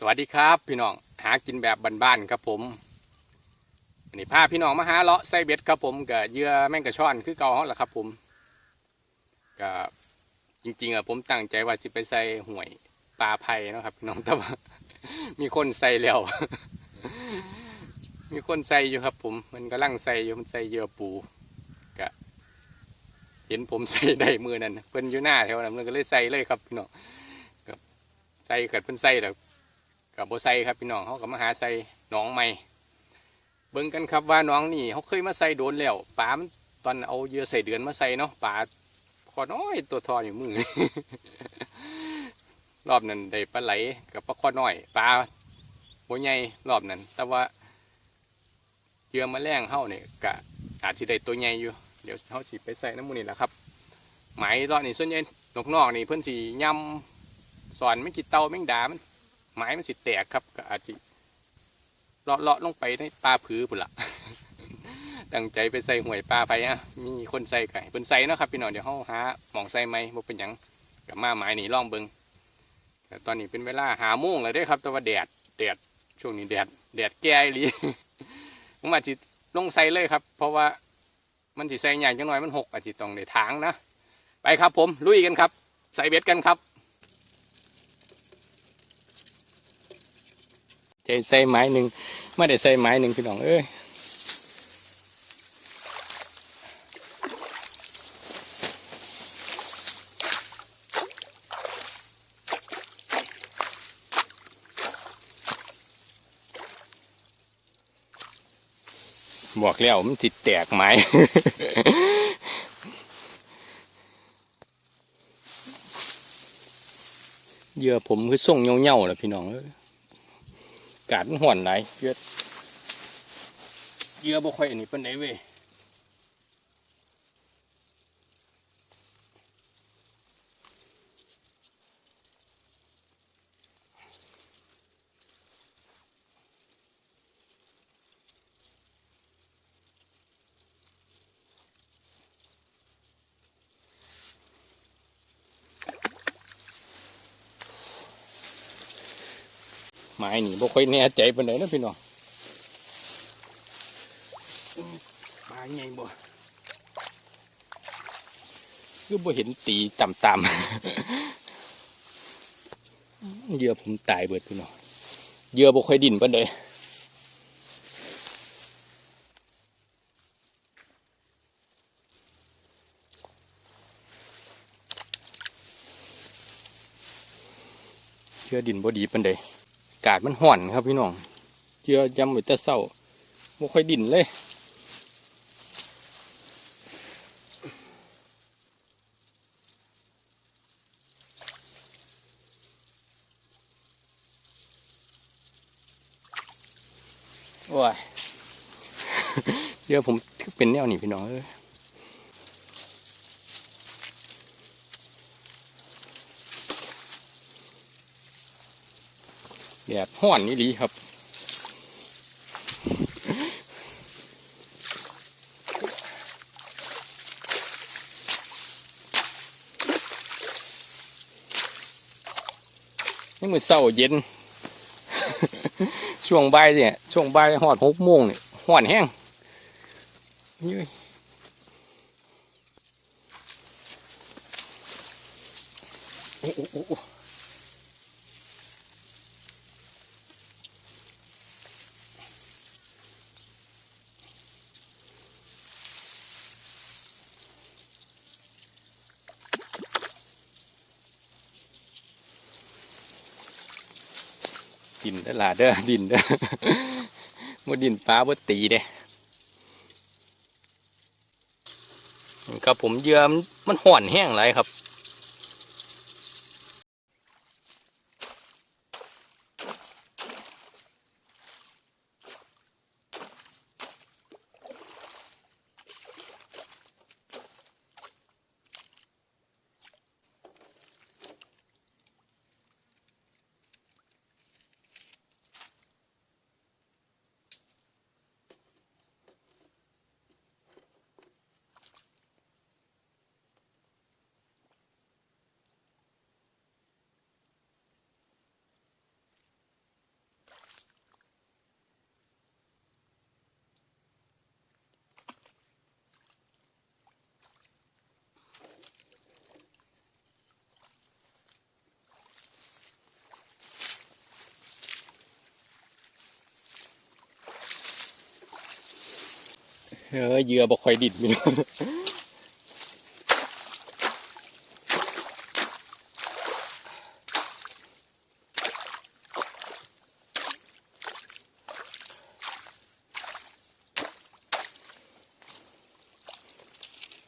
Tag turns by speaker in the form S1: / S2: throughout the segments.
S1: สวัสดีครับพี่น้องหากินแบบบ้านๆครับผมอันนี้พาพี่น้องมาหาเลาะไส้เบ็ดครับผมกับเยื่อแม่งกระช่อนคือเก่าเขาแหละครับผมก็จริงๆอะผมตั้งใจว่าจะไปใส่ห่วยปลาไผ่นะครับพี่น้องแต่ว่ามีคนใส่แล้วมีคนใส่อยู่ครับ ผมมันกำลังใส่อยู่มันใส่เยื่อปูก็เห็นผมใส่ได้มือนั่นเพิ่นอยู่หน้าแถวนั้นมันก็เลยใส่เลยครับพี่น้องใส่เกิดเพิ่นใส่แล้ว กับโบไซครับพี่น้องเขากับมาหาไซน้องใหม่เบิ่งกันครับว่าน้องนี่เขาเคยมาใส่โดนแล้วปามตอนเอาเยื่อใส่เดือนมาใส่เนาะปลาคอน้อยตัวทออยู่มือ รอบนั้นได้ปลาไหลกับปลาคอน้อยปลาโบใหญ่รอบนั้น แต่ว่าเยื่อมาแรงเข้าเนี่ยกะอาจจะได้ตัวใหญ่อยู่เดี๋ยวเขาสิไปใส่น้ำมูนี่แหละครับหมายรอบนี้ส่วนใหญ่นกนอกนี่เพิ่อนสียำสอนไม่กี่เตาไม่งดามัน ไม้มันสิแตกครับก็อาจจะเลาะเลาะลงไปในปลาผือปุ่นละตั้งใจไปใส่ห่วยปลาไปอะมีคนใส่ไก่เพิ่นใส่เนาะครับพี่น้องเดี๋ยวเขาหาหมองใส่ไหมบ่เป็นหยังกับมาหมายนี่ล่องเบิงแต่ตอนนี้เป็นเวลาหาโมงแล้วเด้อครับ แต่ว่าแดดแดดช่วงนี้แดดแดดแก่อีหลีผมอาจจะลงใส่เลยครับ เพราะว่ามันสิใส่ใหญ่จังหน่อยมันหกอาจจะต้องในทางนะไปครับผมลุยกันครับ ใส่เบ็ดกันครับ ใจใส่ไม้หนึ่งไม่ได้ใส่ไม้หนึ่งพี่น้องเอ้ยบอกแล้วมันจิตแตกไม้เยื่อผมคือส่งเงาๆแหละพี่น้องเอ้ย กาดมันห่อนไหนเยอะเยอะบ่ค่อยอันนี้เป็นไหนเว้ย ไม้นี่บ่ค่อยแน่ใจเป็นไหนนะพี่น้องปลาไงบ่คือบ่เห็นตีต่ำๆ เหยื่อผมตายเบิดพี่น้องเหยื่อบ่ค่อยดิ่นปานใดเหยื่อดิ่นบ่ดีปานใดอากาศมันห่อนครับพี่น้องเจือยำไว้แต่เศร้าบ่ค่อยดิ่นเลยโอ้ยเดี๋ยวผมเป็นแนวนี่พี่น้องเอ้ย แบบห่อนนี่ลีครับ นี่มือเศร้าเย็น ช่วงบ่ายเนี่ย ช่วงบ่ายหอดหกโมงเนี่ยห่อนแห้งยืยโอ้โอ้โอ้ ดินเด้อล่ะเด้อดินเด้อมดินปลาบดตีเด้ครับผมเยื่อมมันห่อนแห้งไรครับ เออเยื่อบ่ค่อยดิดพี่น้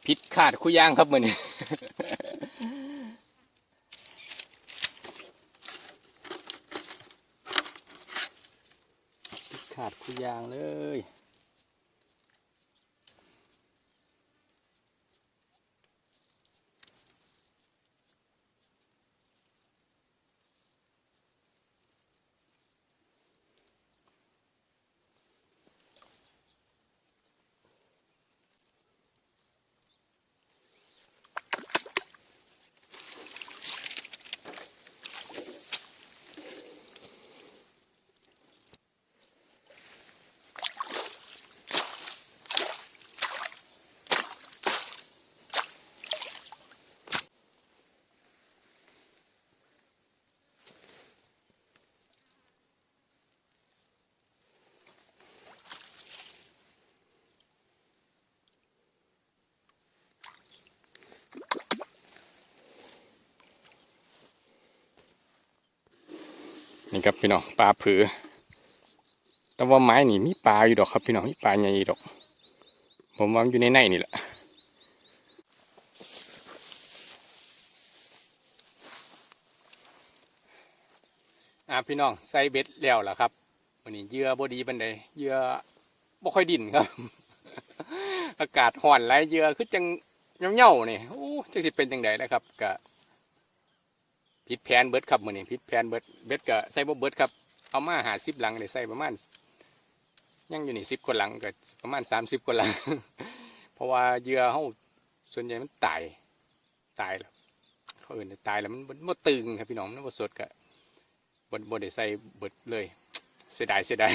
S1: พิษขาดคู่ย่างครับมือนี้พิษขาดคู่ย่างเลย นี่ครับพี่น้องปลาผือ แต่ว่าไม้นี่มีปลาอยู่ดอกครับพี่น้องมีปลาใหญ่ดอก ผมว่ามันอยู่ในในนี่แหละอ่าพี่น้องใส่เบ็ดแล้วล่ะครับวันนี้เหยื่อบดีบันไดเหยื่อบ่ค่อยดินครับ อากาศห่อนไรเหยื่อคือจังเหี่ยวๆนี่โอ้จังสิเป็นจังไดนะครับกะ ผิดแผนเบิดครับมือนี้ผิดแผนเบิดเบ็ดก็ใส่บ่เบิดครับเอามาหาสิบหลังได้ใส่ประมาณยังอยู่นี่สิบกว่าหลังก็ประมาณสามสิบกว่าหลัง เพราะว่าเหยื่อเฮาส่วนใหญ่มันตายตายแล้วเขาอื่นตายแล้วมันบ่ตึงครับพี่น้องมันบ่สดก็บ่บ่ได้ใส่เบิดเลย เสียดายเสียดาย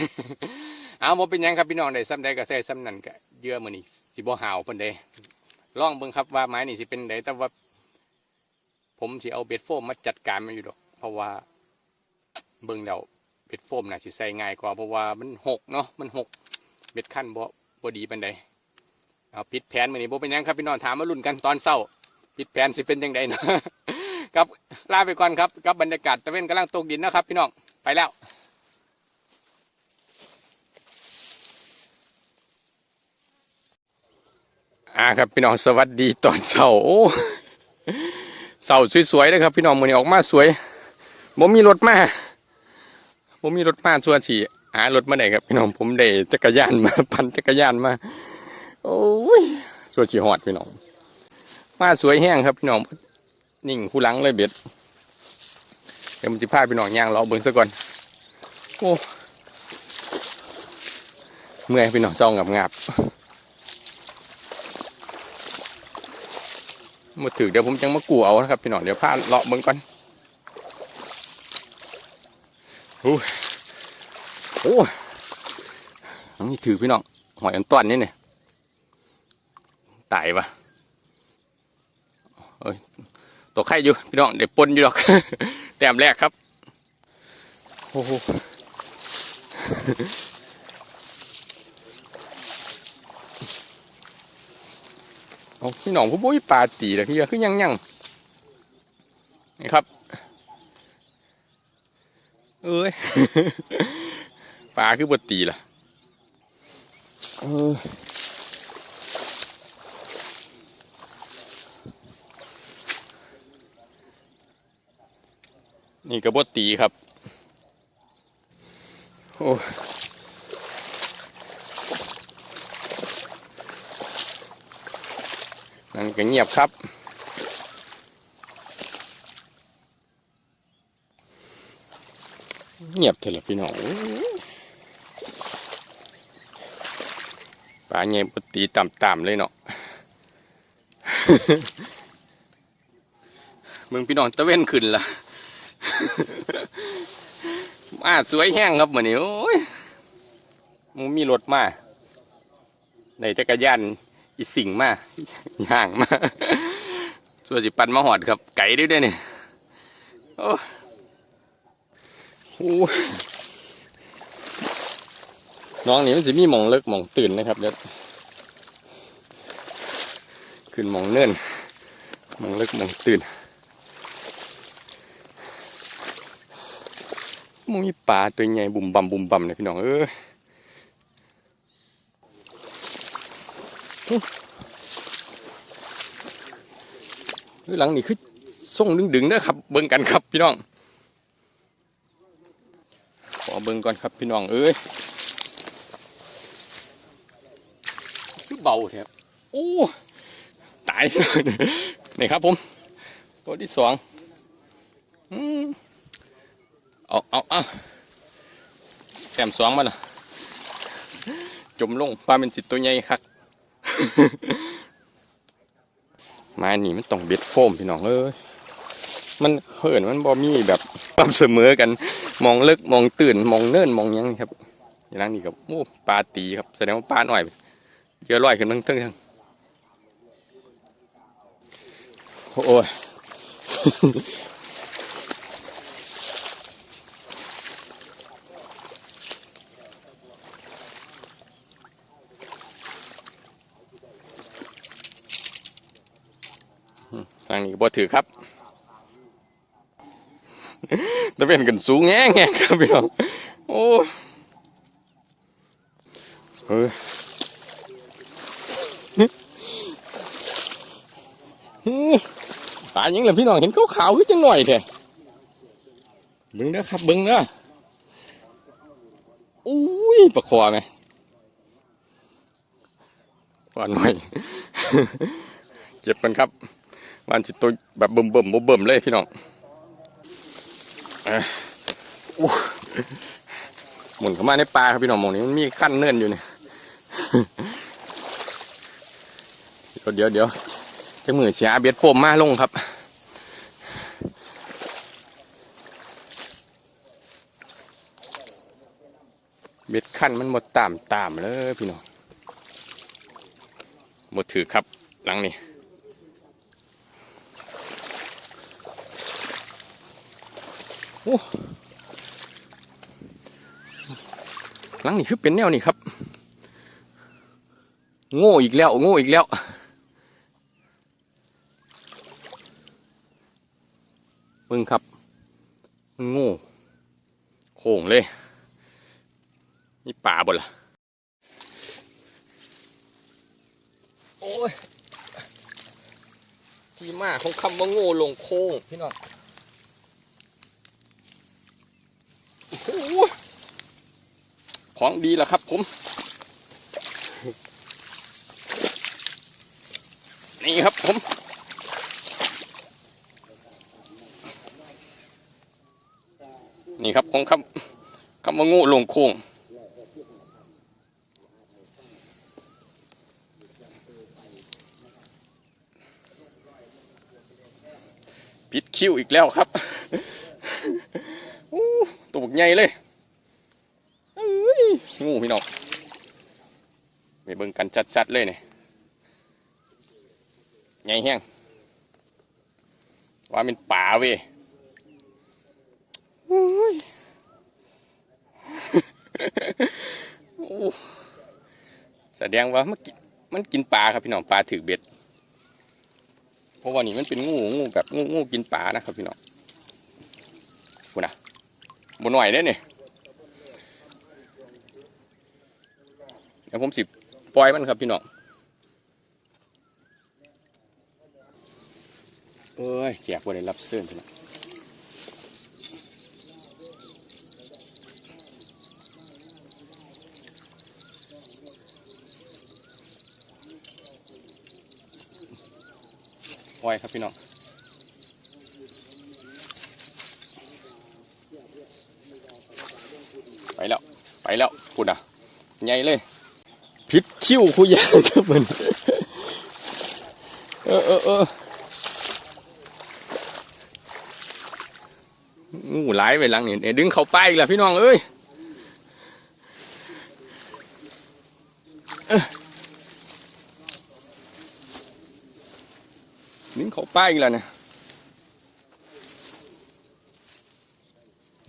S1: เอาบ่เป็นยังครับพี่น้องได้ซ้ำใดก็ใส่ซ้ำนั่นก็เหยื่อมือนี้สิบ่หาวปานใดลองเบิ่งครับว่าไม้นี่สิเป็นไดแต่ว่า ผมสิเอาเบ็ดโฟมมาจัดการมันอยู่ดอก เพราะว่าเบิ่งแล้วเบ็ดโฟมน่ะสิใส่ง่ายกว่าเพราะว่ามันหกเนาะมันหกเบ็ดขั้นบ่บ่ดีปานใดเอาปิดแผนมือนี้บ่เป็นยังครับพี่น้องถามมาลุ้นกันตอนเช้าปิดแผนสิเป็นจังไดเนาะครับลาไปก่อนครับกับบรรยากาศตะเวนกำลังตกดินนะครับ พี่น้องไปแล้วอ่าครับพี่น้องสวัสดีตอนเช้าโอ้ เสาสวยๆเลยครับ พี่น้องมือนี้ออกมาสวยผมมีรถมาผมมีรถมาส่วนที่หารถมาไหนครับพี่น้องผมได้จักรยานมาปั่นจักรยานมา โอ้ยส่วนที่หอดพี่น้อง มาสวยแห้งครับพี่น้องนิ่งคู่หลังเลยเบ็ดเดี๋ยวมันจะพาพี่น้องย่างเราเบิ่งซะก่อนโอ้เมื่อยพี่น้องเศร้างับงับ มาถึงเดี๋ยวผมจังมากูเอานะครับพี่น้องเดี๋ยวพาเลาะเบิ่งก่อนโอ้โอ้ยน้องนี่ถือพี่น้องหอยอันต้อนนี่เนี่ยตายปะเอ้ยตัวไข่อยู่พี่น้องเดี๋ยวปนอยู่ดอกแต้มแรกครับโอ้โห เอาพี่น้องผู้บุ้ยปลาตีเลยพี่คือยังยังนี่ครับ เอ้ยปลาคือบตีล่ะเออนี่กระบตีครับ โอ้ นั่นก็เงียบครับ เงียบเถอะพี่น้องปลาเงียบตีต่ำๆเลยเนาะมึงพี่น้องตะเว้นขึ้นละมาสวยแห้งครับเหมือนนี้โอ้ยมึงมีรถมาในจักรยาน อีสิ่งมากย่างมากส่วนสิปันมาหอดครับ ไก่ด้วยเด้วยนี่โอ้โหน้องนี่มันจะมีมองเลิกมองตื่นนะครับเดี๋ยวขึ้นมองเนื่นมองเลิกมองตื่นมองมีปลาตัวใหญ่บุ่มบ่ำบุ่มบ่ำเลยพี่น้องเอ้ยเฮ้ย หลังนี่คือส่งดึงๆเด้อครับ เบิ่งกันครับพี่น้อง ขอเบิ่งก่อนครับพี่น้องเอ้ยคือเบาแท้โอ้ตายนี่ครับผมตัวที่สองเอาเอาเอาแต้มสองมาละจมลงปลาเป็นจิตัวใหญ่ครับ มานี่มันต้องเบ็ดโฟมพี่น้องเอ้ยมันเขินมันบอมีแบบความเสมอกัน มองเลิกมองตื่นมองเนิ่นมองยังครับอย่างนี้ครับโอ้ปลาตีครับแสดงว่าปลาหน่อยเยอะลอยขึ้นทั้งทั้งทั้งโอ้ยางนี้บ่ถือครับตะเป็นกันสูงแง่แง่ครับพี่น้องโอ้เฮ้ยตายังเลยพี่น้องเห็นเขาขาวขึ้นจังหน่อยแท้เบิ้งเด้อครับบิ้งเด้ออุ้ยประคอไหมหวานหน่อย เจ็บกันครับ มันจิตตัวแบบเบิ่มเบิ่มๆบ่เบิ่มเลยพี่น้องอะอู้หมุนเข้ามาในปลาครับพี่น้องมองนี้มันมีขั้นเนื่นอยู่เนี่ยเดี๋ยวเดี๋ยวเดี๋ยวจะมือเสียเบียดโฟมมาลงครับเบ็ดขั้นมันหมดตามตามเลยพี่น้องหมดถือครับหลังนี้ โอ้หลังนี่คือเป็นแนวนี่ครับ โง่อีกแล้ว โง่อีกแล้วมึงครับมันโง่โค้งเลยนี่ป่าบ่ล่ะโอ้ยที่มาของคำว่าโง่ลงโค้งพี่น้อง โอ้โห ของดีแล้วครับ ผม นี่ครับผมนี่ครับของคำคำว่าง่ลงโค้งปิดคิ้วอีกแล้วครับตัวบกใหญ่เลยเอ้ย งูพี่น้องไปเบิ่งกันชัดๆเลยเนี่ยใหญ่แห้งว่าเป็นป่าเว้ยโอ้ยโอ้แสดงว่ามันกินมันกินปลาครับพี่น้องปลาถือเบ็ด เพราะว่านี่มันเป็นงูงูแบบงูงูกินปลานะครับพี่น้องคุณนะบนหน่อยได้เนี่ย ดี๋ยวผมสิปล่อยมันครับพี่น้องเอ้ยแขกบ่ได้รับเสื้อพี่น้องปล่อยครับพี่น้องไปแล้ว ไปแล้วคุณอะ ใหญ่เลย พิษคิ้วคุยางครับมันเออเออเอองูหลายไปหลังนี่ยดึงเขาไปอีกแล้วพี่น้องเอ้ยดึงเขาไปอีกแล้วเนี่ย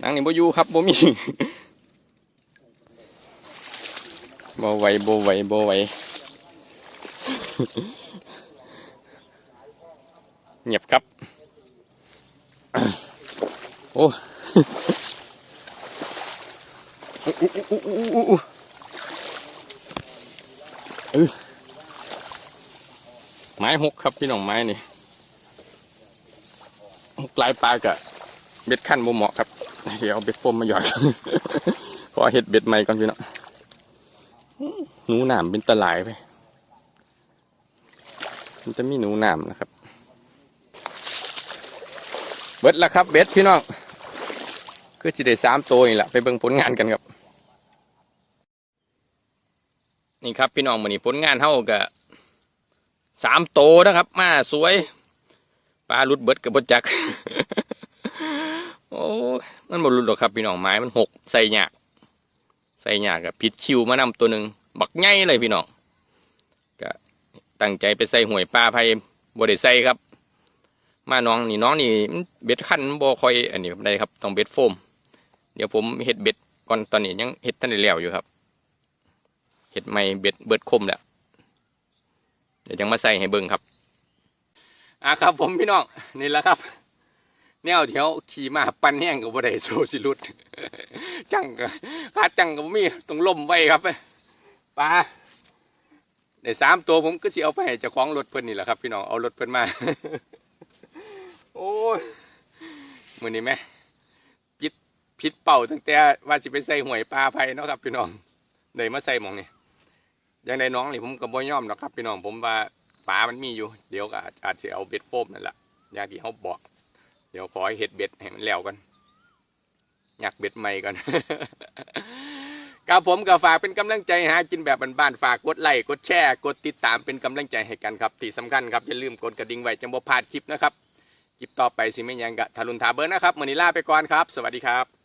S1: นังนี่บ่อยู่ครับบ่มี บ่ไหวบ่ไหวบ่ไหวเงียบครับ โอ้อู้อู้อู้อู้อู้เออไม้หกครับพี่น้องไม้นี่หกลายปลากะเบ็ดขั้นบ่เหมาะครับ เดี๋ยวเอาเบ็ดโฟมมาหยอด ขอเห็ดเบ็ดใหม่ก่อนพี่น้อง หนูหนามเป็นตะหลายไป มันจะมีหนูหนามนะครับ เบิดล้วครับเบ็ดพี่น้องคือจะได้สามตัวนี่แหละไปเบิ่งผลงานกันครับ นี่ครับพี่น้องมือนี้ผลงานเท่ากับสามโตวนะครับ มาสวยปลาลุดเบิดกับบจัก โอ้มันบหลุดหรอกครับพี่น้องไม้มันหกใส่หยากใส่หยากกับผิดคิวมานำตัวหนึ่ง บักไงเลยพี่น้องก็ตั้งใจไปใส่หวยปลาไผ่บไดใส่ครับ มาน้องนี่น้องนี่เบ็ดขั้นบ่คอยอันนี้ได้ครับต้องเบ็ดโฟม เดี๋ยวผมเฮ็ดเบ็ดก่อนตอนนี้ยังเฮ็ดทันได้แล้วอยู่ครับเห็ดไม่เบ็ดเบิดคมแล้วเดี๋ยวจังมาใส่ให้เบิ่งครับอะครับผมพี่น้องนี่แหละครับแนวเที่ยวขี่มาปันแห้งกับบ่ได้โซสิลุดจังก็ขาดจังก็บ่มีต้องล่มไว้ครับ ปลาได้สามตัวผมก็สิเอาไปให้เจ้าของรถเพิ่นนี่แหละครับ พี่น้องเอารถเพิ่นมา โอ้ยมือนี้แม่พิษพิษเป่าตั้งแต่ว่าสิไปใส่หวยปลาไผเนาะครับ พี่น้องเลยมาใส่หมองนี่ยังได้น้องนี่ผมก็บ่ย่อมหรอกครับ พี่น้องผมว่าปลามันมีอยู่ เดี๋ยวก็อาจอาจจะเอาเบ็ดโฟมนั่นแหละอย่างที่เขาบอกเดี๋ยวขอให้เห็ดเบ็ดให้มันแล้วกันอยากเบ็ดใหม่กัน กับผมก็ฝากเป็นกำลังใจหากินแบบบ้านๆฝากกดไลค์กดแชร์กดติดตามเป็นกำลังใจให้กันครับที่สำคัญครับอย่าลืมกดกระดิ่งไว้จังบ่พลาดคลิปนะครับคลิปต่อไปสิไม่ยังกะทารุณทาเบิร์นะครับมือนีลาไปก่อนครับ สวัสดีครับ